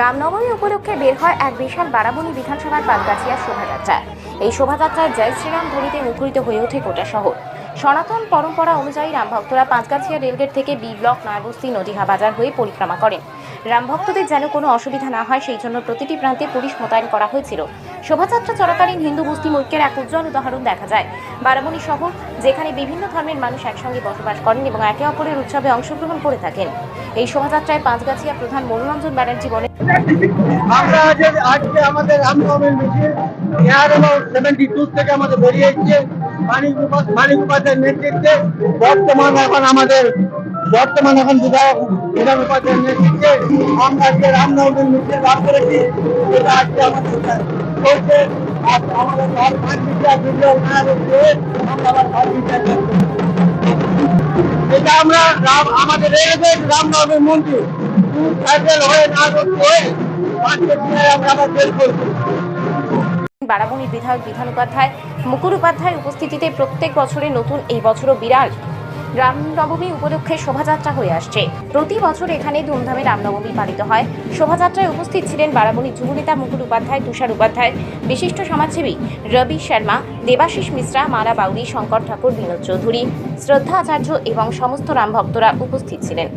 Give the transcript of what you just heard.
রামনবমী উপলক্ষে বের হয় এক বিশাল বারাবণী বিধানসভার বাগগাছিয়া শোভাযাত্রা। এই শোভাযাত্রায় জয় শ্রীরাম ধ্বনিতে মুখরিত হয়ে ওঠে গোটা শহর। সনাতন পরম্পরা অনুযায়ী রামভক্তরা পাঁচগাছিয়া রেলগেট থেকে বি ব্লক নয়বস্তি নদীহা বাজার হয়ে পরিক্রমা করেন। রামভক্তদের যেন কোনো অসুবিধা না হয়, সেই জন্য প্রতিটি প্রান্তে পুলিশ মোতায়েন করা হয়েছিল। শোভাযাত্রা চলাকালীন হিন্দু মুসলিম ঐক্যের এক উজ্জ্বল উদাহরণ দেখা যায়। বারাবণী শহর, যেখানে বিভিন্ন ধর্মের মানুষ একসঙ্গে বসবাস করেন এবং একে অপরের উৎসবে অংশগ্রহণ করে থাকেন। এই শোভাযাত্রায় পাঁচগাছিয়া প্রধান মনোরঞ্জন ব্যানার্জি বলেন আজকে আমাদের সেভেন্টি টু থেকে আমাদের মানিক মানিক নেতৃত্বে। বর্তমান এখন আমাদের বর্তমান এখন বিধায়ক বিধান উপাধ্যায়ের নেতৃত্বে আমরা আজকে লাভ করেছি। আজকে আমাদের এটা আমরা রাম আমাদের রেলগেট রামনবমীর মন্দির। দূর সাইকেল হয়ে না হয়ে পাঁচটা দিনে আমরা আবার বের করব বারাবণীর বিধায়ক বিধান উপাধ্যায় মুকুল উপাধ্যায়ের উপস্থিতিতে প্রত্যেক বছরে নতুন এই বছরও বিরাট রামনবমী উপলক্ষে শোভাযাত্রা হয়ে আসছে। প্রতি বছর এখানে ধুমধামে রামনবমী পালিত হয়। শোভাযাত্রায় উপস্থিত ছিলেন বারাবণী যুবনেতা মুকুল উপাধ্যায়, তুষার উপাধ্যায়, বিশিষ্ট সমাজসেবী রবি শর্মা, দেবাশিস মিশ্রা, মারা বাউরি শঙ্কর ঠাকুর, বিনোদ চৌধুরী। শ্রদ্ধা আচার্য এবং সমস্ত রামভক্তরা উপস্থিত ছিলেন।